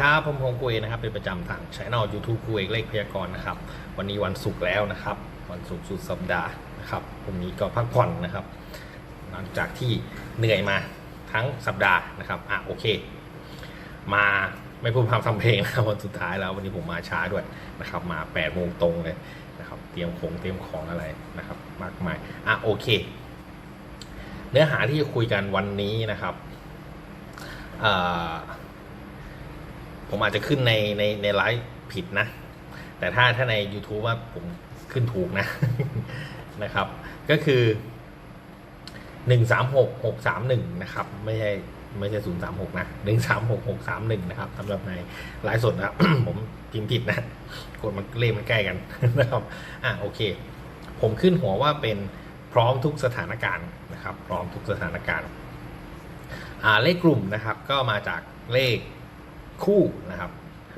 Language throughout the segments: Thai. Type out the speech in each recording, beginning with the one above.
ครับผมพงษ์กุยนะครับเป็นประจำทางช่องยูทูบกุยเลขพยากรณ์นะครับ วันนี้วันศุกร์แล้วนะครับ วันศุกร์สุดสัปดาห์นะครับพรุ่งนี้ก็พักผ่อนนะครับ หลังจากที่เหนื่อยมาทั้งสัปดาห์นะครับอะโอเค มาไม่พูดพร่ำทำเพลงนะครับวันสุดท้ายแล้ววันนี้ผมมาช้าด้วยนะครับ มา8ปดโมงตรงเลยนะครับ เตรียมของเตรียมของอะไรนะครับ มากมายอะโอเค เนื้อหาที่จะคุยกันวันนี้นะครับอ่า ผมอาจจะขึ้นในในในไลฟ์ผิดนะ แต่ถ้าถ้าใน YouTube ว่าผมขึ้นถูกนะนะครับ ก็คือหนึ่งสามหกหกสามหนึ่งนะครับ ไม่ใช่ไม่ใช่ศูนย์สามหกนะหนึ่งสามหกหกสามหนึ่งนะครับสำหรับในไลฟ์สดนะครับ ผมพิมพ์ผิดนะ กดมันเลขมันใกล้กันนะครับอะโอเค ผมขึ้นหัวว่าเป็นพร้อมทุกสถานการณ์นะครับ พร้อมทุกสถานการณ์ อ่าเลขกลุ่มนะครับ ก็มาจากเลข คู่นะครับ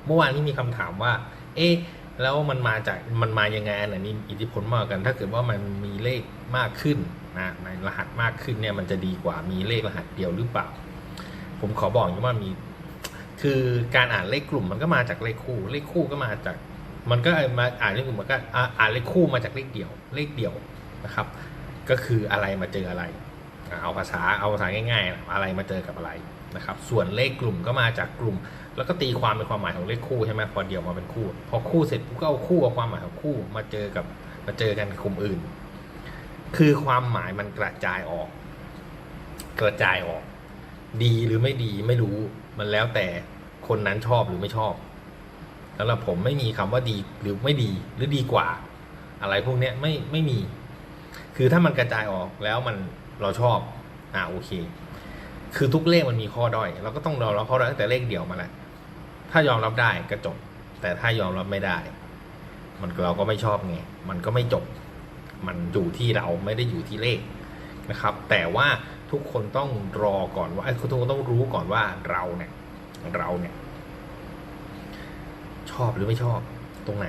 เมื่อวานนี้มีคำถามว่า เอ๊ะแล้วมันมาจากมันมายังไงอันนมีอิทธิพลมากกัน ถ้าเกิดว่ามันมีเลขมากขึ้นนะในรหัสมากขึ้นเนี่ยมันจะดีกว่ามีเลขรหัสเดียวหรือเปล่า ผมขอบอกอย่างนี้ว่ามี คือการอ่านเลขกลุ่มมันก็มาจากเลขคู่ เลขคู่ก็มาจาก มันก็มาอ่านเลขกลุ่มมันก็อ่านเลขคู่มาจากเลขเดียว เลขเดียวนะครับ ก็คืออะไรมาเจออะไร เอาภาษาเอาภาษาง่าย ๆ อะไรมาเจอกับอะไรนะครับ ส่วนเลขกลุ่มก็มาจากกลุ่ม แล้วก็ตีความเป็นความหมายของเลขคู่ใช่ไหมพอเดียวมาเป็นคู่ พอคู่เสร็จก็เอาคู่เอาความหมายของคู่มาเจอกับมาเจอกันกับกลุ่มอื่น คือความหมายมันกระจายออก กระจายออก ดีหรือไม่ดีไม่รู้มันแล้วแต่คนนั้นชอบหรือไม่ชอบสำหรับผมไม่มีคำว่าดีหรือไม่ดีหรือดีกว่า อะไรพวกเนี้ยไม่ไม่มี คือถ้ามันกระจายออกแล้วมันเราชอบอ่าโอเค คือทุกเลขมันมีข้อด้อยเราก็ต้องยอมรับข้อด้อยตั้งแต่เลขเดียวมาแหละ ถ้ายอมรับได้ก็จบ แต่ถ้ายอมรับไม่ได้ มันเราก็ไม่ชอบไงมันก็ไม่จบ มันอยู่ที่เราไม่ได้อยู่ที่เลขนะครับ แต่ว่าทุกคนต้องรอก่อนว่าไอ้ทุกคนต้องรู้ก่อนว่าเราเนี่ยเราเนี่ยชอบหรือไม่ชอบตรงไหน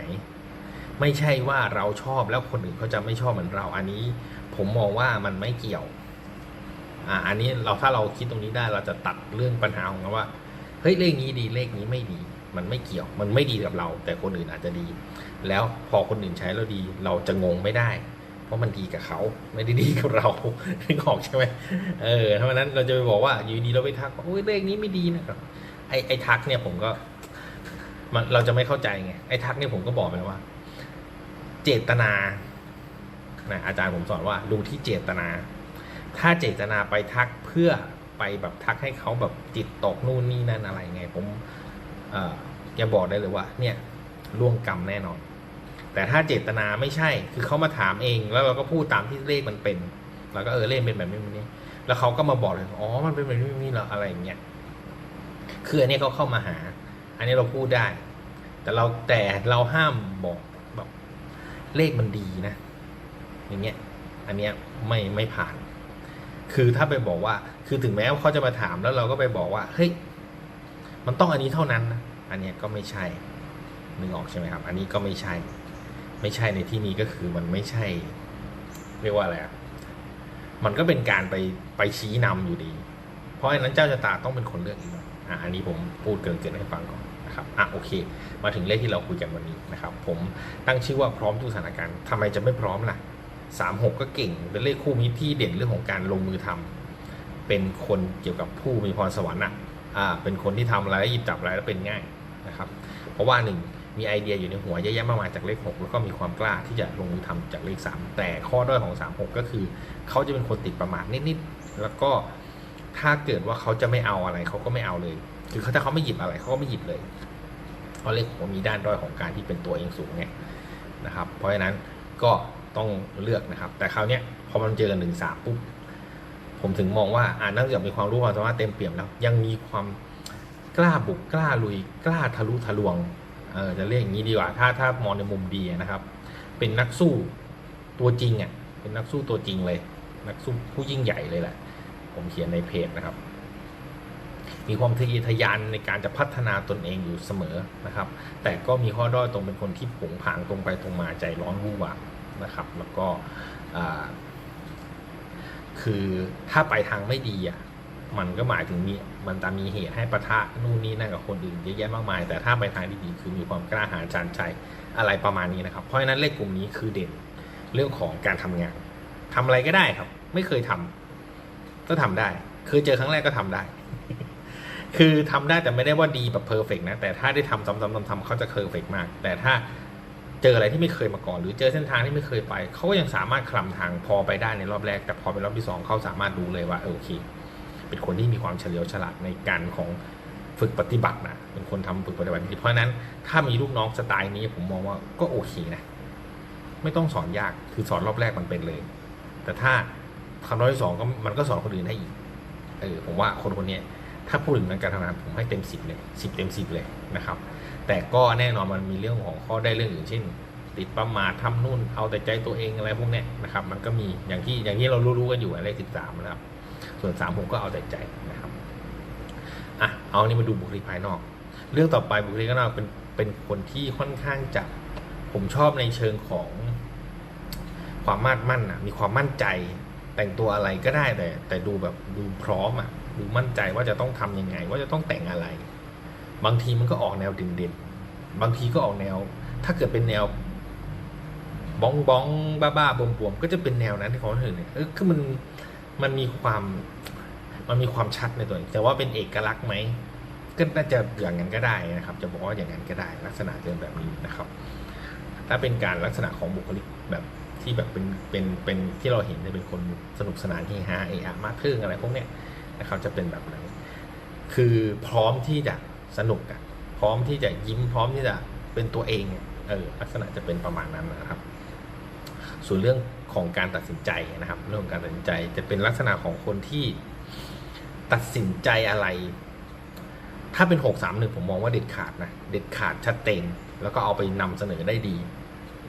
ไม่ใช่ว่าเราชอบแล้วคนอื่นเขาจะไม่ชอบเหมือนเราอันนี้ ผมมองว่ามันไม่เกี่ยวอ่าอันนี้เราถ้าเราคิดตรงนี้ได้เราจะตัดเรื่องปัญหาของเราว่า เฮ้ยเลขนี้ดีเลขนี้ไม่ดี มันไม่เกี่ยว มันไม่ดีกับเรา แต่คนอื่นอาจจะดี แล้วพอคนอื่นใช้แล้วดี เราจะงงไม่ได้ เพราะมันดีกับเขาไม่ได้ดีกับเรานึกออกใช่ไหมเออเพราะนั้นเราจะไปบอกว่าอยู่ดีเราไปทักว่าโอ้ยเลขนี้ไม่ดีนะครับไอ้ไอ้ทักเนี่ยผมก็มันเราจะไม่เข้าใจไงไอ้ทักเนี่ยผมก็บอกไปแล้วว่า เจตนานะอาจารย์ผมสอนว่าดูที่เจตนา ถ้าเจตนาไปทักเพื่อ ไปแบบทักให้เขาแบบจิตตกนู่นนี่นั่นอะไรไง ผมเอ่อจะบอกได้เลยว่า เนี่ยล่วงกรรมแน่นอน แต่ถ้าเจตนาไม่ใช่คือเขามาถามเอง แล้วเราก็พูดตามที่เลขมันเป็นเราก็เออเลขเป็นแบบนี้แบบนี้ แล้วเขาก็มาบอกเลยอ๋อมันเป็นแบบนี้แบบนี้เหรออะไรอย่างเงี้ยคืออันนี้เขาเข้ามาหา อันนี้เราพูดได้ แต่เราแต่เราห้ามบอกแบบเลขมันดีนะ อย่างเงี้ย อันเนี้ยไม่ไม่ผ่าน คือถ้าไปบอกว่า คือถึงแม้ว่าเขาจะมาถามแล้วเราก็ไปบอกว่าเฮ้ยมันต้องอันนี้เท่านั้นนะอันนี้ก็ไม่ใช่นึกออกใช่ไหมครับ อันนี้ก็ไม่ใช่ ไม่ใช่ในที่นี้ก็คือมันไม่ใช่ เรียกว่าอะไรอะมันก็เป็นการไปไปชี้นำอยู่ดี เพราะฉะนั้นเจ้าชะตาต้องเป็นคนเลือกเองอะอันนี้ผมพูดเกินเกินให้ฟังก่อนนะครับอะโอเค มาถึงเลขที่เราคุยกันวันนี้นะครับ ผมตั้งชื่อว่าพร้อมทุกสถานการณ์ทำไมจะไม่พร้อมล่ะสามหกก็เก่ง เป็นเลขคู่มิตรที่เด่นเรื่องของการลงมือทำ เป็นคนเกี่ยวกับผู้มีพรสวรรค์อะอ่าเป็นคนที่ทำอะไรแล้วหยิบจับอะไรแล้วเป็นง่ายนะครับ เพราะว่าหนึ่งมีไอเดียอยู่ในหัวเยอะแยะมากมายจากเลขหกแล้วก็มีความกล้าที่จะลงมือทำจากเลขสามแต่ข้อด้อยของสามหกก็คือเขาจะเป็นคนติดประมาทนิดๆแล้วก็ถ้าเกิดว่าเขาจะไม่เอาอะไรเขาก็ไม่เอาเลยคือเขาถ้าเขาไม่หยิบอะไรเขาก็ไม่หยิบเลยเพราะเลขหกมีด้านด้อยของการที่เป็นตัวเองสูงไงนะครับ เพราะฉะนั้นก็ต้องเลือกนะครับ แต่คราวเนี้ยพอมันเจอกันหนึ่งสามปุ๊บ ผมถึงมองว่าอ่านอกจากมีความรู้ความสามารถเต็มเปี่ยมแล้ว ยังมีความกล้าบุกกล้าลุย กล้าทะลุทะลวงเออจะเรียกอย่างนี้ดีกว่า ถ้าถ้ามองในมุมดีนะครับ เป็นนักสู้ตัวจริงอะเป็นนักสู้ตัวจริงเลย นักสู้ผู้ยิ่งใหญ่เลยแหละ ผมเขียนในเพจนะครับ มีความทะเยอทะยานในการจะพัฒนาตนเองอยู่เสมอนะครับ แต่ก็มีข้อด้อยตรงเป็นคนที่ผงผางตรงไปตรงมาใจร้อนวู่วามนะครับ แล้วก็อ่า คือถ้าไปทางไม่ดีอะมันก็หมายถึงมีมันจะมีเหตุให้ปะทะนู่นนี่นั่นกับคนอื่นเยอะแยะมากมาย แต่ถ้าไปทางที่ดีคือมีความกล้าหาญชาญชัยอะไรประมาณนี้นะครับ เพราะฉะนั้นเลขกลุ่มนี้คือเด่นเรื่องของการทำงานทำอะไรก็ได้ครับ ไม่เคยทำก็ทำได้ คือเจอครั้งแรกก็ทำได้ คือทำได้แต่ไม่ได้ว่าดีแบบเพอร์เฟกนะแต่ถ้าได้ทำซ้ำๆๆๆเขาจะเพอร์เฟกมาก แต่ถ้า เจออะไรที่ไม่เคยมาก่อน หรือเจอเส้นทางที่ไม่เคยไปเขาก็ยังสามารถคลำทางพอไปได้ในรอบแรก แต่พอเป็นรอบที่สองเขาสามารถรู้เลยว่าโอเค เป็นคนที่มีความเฉลียวฉลาดในการของฝึกปฏิบัตินะเป็นคนทำฝึกปฏิบัติดีเพราะนั้นถ้ามีลูกน้องสไตล์นี้ผมมองว่าก็โอเคนะ ไม่ต้องสอนยากคือสอนรอบแรกมันเป็นเลย แต่ถ้าคำรอบที่สองก็มันก็สอนคนอื่นได้อีกเออผมว่าคนคนนี้ ถ้าพูดถึงการทำงานผมให้เต็มสิบเลยสิบเต็มสิบเลยนะครับ แต่ก็แน่นอนมันมีเรื่องของข้อได้เรื่องอื่นเช่น ติดประมาททำนู่นเอาแต่ใจตัวเองอะไรพวกเนี้ยนะครับ มันก็มีอย่างที่อย่างที่เรารู้ๆกันอยู่อะไรสิบสามนะครับ ส่วนสามผมก็เอาแต่ใจนะครับอะเอานี่มาดูบุคลิกภายนอก เรื่องต่อไปบุคลิกภายนอกเป็นเป็นคนที่ค่อนข้างจะผมชอบในเชิงของความมาดมั่นอะมีความมั่นใจแต่งตัวอะไรก็ได้แต่แต่ดูแบบดูพร้อมอะ ดูมั่นใจว่าจะต้องทำยังไง ว่าจะต้องแต่งอะไร บางทีมันก็ออกแนวเด่นๆบางทีก็ออกแนว ถ้าเกิดเป็นแนวบ้องบ้องบ้าบ้าบวมบวมก็จะเป็นแนวนั้นที่เขาเห็นเนี่ยเออคือมันมันมีความ มันมีความชัดในตัวเองแต่ว่าเป็นเอกลักษณ์ไหมก็น่าจะอย่างนั้นก็ได้นะครับ จะบอกว่าอย่างนั้นก็ได้ ลักษณะเดินแบบนี้นะครับ ถ้าเป็นการลักษณะของบุคลิกแบบที่แบบเป็นเป็นเป็นที่เราเห็นจะเป็นคนสนุกสนานเฮฮาเอะอะมากขึ้นอะไรพวกเนี้ย นะครับจะเป็นแบบนั้นคือพร้อมที่จะสนุกอะพร้อมที่จะยิ้มพร้อมที่จะเป็นตัวเองเออลักษณะจะเป็นประมาณนั้นนะครับ ส่วนเรื่องของการตัดสินใจนะครับ เรื่องการตัดสินใจจะเป็นลักษณะของคนที่ตัดสินใจอะไร ถ้าเป็นหกสามหนึ่งผมมองว่าเด็ดขาดนะเด็ดขาดชัดเจนแล้วก็เอาไปนำเสนอได้ดี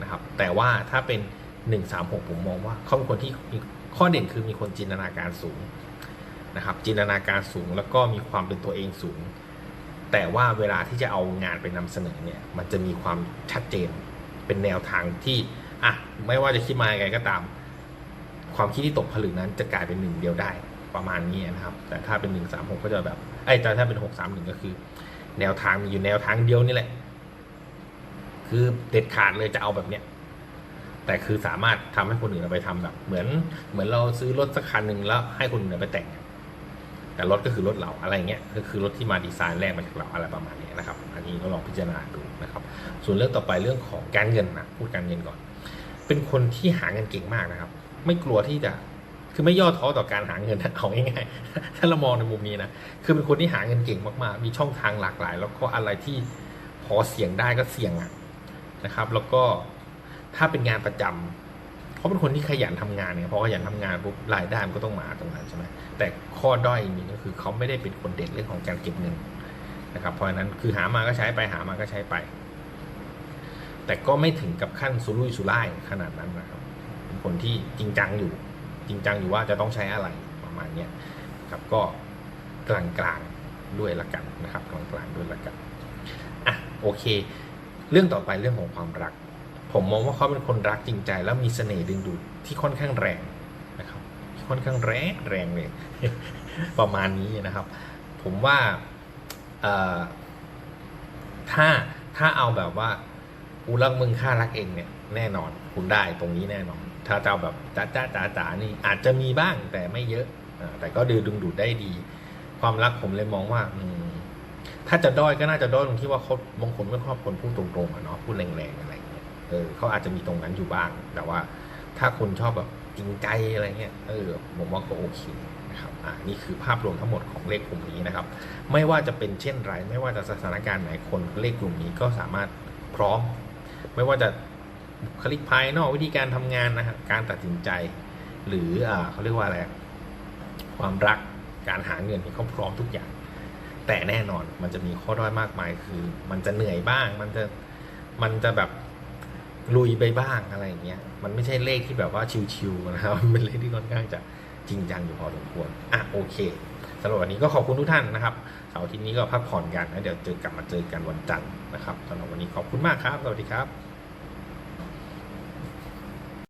นะครับ แต่ว่าถ้าเป็นหนึ่งสามหกผมมองว่าเขาเป็นคนที่มีข้อเด่นคือมีคนจินตนาการสูง นะครับ จินตนาการสูงแล้วก็มีความเป็นตัวเองสูง แต่ว่าเวลาที่จะเอางานไปนำเสนอเนี่ย มันจะมีความชัดเจน เป็นแนวทางที่อะไม่ว่าจะคิดมายังไงก็ตาม ความคิดที่ตกผลึกนั้นจะกลายเป็นหนึ่งเดียวได้ประมาณนี้นะครับ แต่ถ้าเป็นหนึ่งสามหกก็จะแบบไอ้แต่ถ้าเป็นหกสามหนึ่งก็คือ แนวทางมีอยู่แนวทางเดียวนี่แหละ คือเด็ดขาดเลยจะเอาแบบเนี้ยแต่คือสามารถทำให้คนอื่นเอาไปทำแบบ เหมือนเหมือนเราซื้อรถสักคันหนึ่งแล้วให้คนอื่นไปแต่ง แต่รถก็คือรถเราอะไรเงี้ยก็คือรถที่มาดีไซน์แรกมาจากเราอะไรประมาณนี้นะครับ อันนี้ก็ลองพิจารณาดูนะครับ ส่วนเรื่องต่อไปเรื่องของการเงินนะพูดการเงินก่อน เป็นคนที่หาเงินเก่งมากนะครับ ไม่กลัวที่จะคือไม่ย่อท้อต่อการหาเงินเอาง่ายๆถ้าเรามองในมุมนี้นะคือเป็นคนที่หาเงินเก่งมากๆ มีช่องทางหลากหลาย แล้วก็อะไรที่พอเสี่ยงได้ก็เสี่ยงอะนะครับ แล้วก็ถ้าเป็นงานประจำ เขาเป็นคนที่ขยันทำงานเนี่ยพอขยันทำงานปุ๊บรายได้มันก็ต้องมาตรงนั้นใช่ไหมแต่ข้อด้อยนี้ก็คือเขาไม่ได้เป็นคนเด่นเรื่องของการเก็บเงินนะครับเพราะฉะนั้นคือหามาก็ใช้ไปหามาก็ใช้ไป แต่ก็ไม่ถึงกับขั้นสุรุ่ยสุร่ายขนาดนั้นนะครับเป็นคนที่จริงจังอยู่ จริงจังอยู่ว่าจะต้องใช้อะไรประมาณเนี้ยครับก็กลางกลางๆด้วยละกันนะครับกลางกลางๆด้วยละกันอะโอเค เรื่องต่อไปเรื่องของความรัก ผมมองว่าเขาเป็นคนรักจริงใจ แล้วมีเสน่ห์ดึงดูดที่ค่อนข้างแรงนะครับค่อนข้างแรงแรงเลย ประมาณนี้นะครับ ผมว่าถ้าถ้าเอาแบบว่ากูรักมึงค่ารักเองเนี่ยแน่นอนคุณได้ตรงนี้แน่นอน ถ้าเจะเอาแบบจ้าจ้าจ๋าจ๋านี่อาจจะมีบ้างแต่ไม่เยอะแต่ก็ดึงดึงดูดได้ดี ความรักผมเลยมองว่าถ้าจะด้อยก็น่าจะด้อยตรงที่ว่าเขาบางคนไม่ชอบคนพูดตรงๆอะเนาะพูดแรงๆอะไร เออเขาอาจจะมีตรงนั้นอยู่บ้าง แต่ว่าถ้าคนชอบแบบจริงใจอะไรเงี้ยเออผมว่าก็โอเคนะครับอ่านี่คือภาพรวมทั้งหมดของเลขกลุ่มนี้นะครับ ไม่ว่าจะเป็นเช่นไร ไม่ว่าจะสถานการณ์ไหนคนเลขกลุ่มนี้ก็สามารถพร้อม ไม่ว่าจะคลิกภายนอกวิธีการทำงานนะครับการตัดสินใจ หรืออ่าเขาเรียกว่าอะไรความรักการหาเงินที่เขาพร้อมทุกอย่าง แต่แน่นอนมันจะมีข้อด้อยมากมายคือ มันจะเหนื่อยบ้าง มันจะมันจะแบบ ลุยไปบ้างอะไรอย่างเงี้ย มันไม่ใช่เลขที่แบบว่าชิวๆนะครับมันเป็นเลขที่ค่อนข้างจะจริงจังอยู่พอสมควร อะโอเคสำหรับวันนี้ก็ขอบคุณทุกท่านนะครับเสาร์อาทิตย์นี้ก็พักผ่อนกันแล้วเดี๋ยวเจอกลับมาเจอกันวันจันทร์นะครับสำหรับวันนี้ขอบคุณมากครับ สวัสดีครับ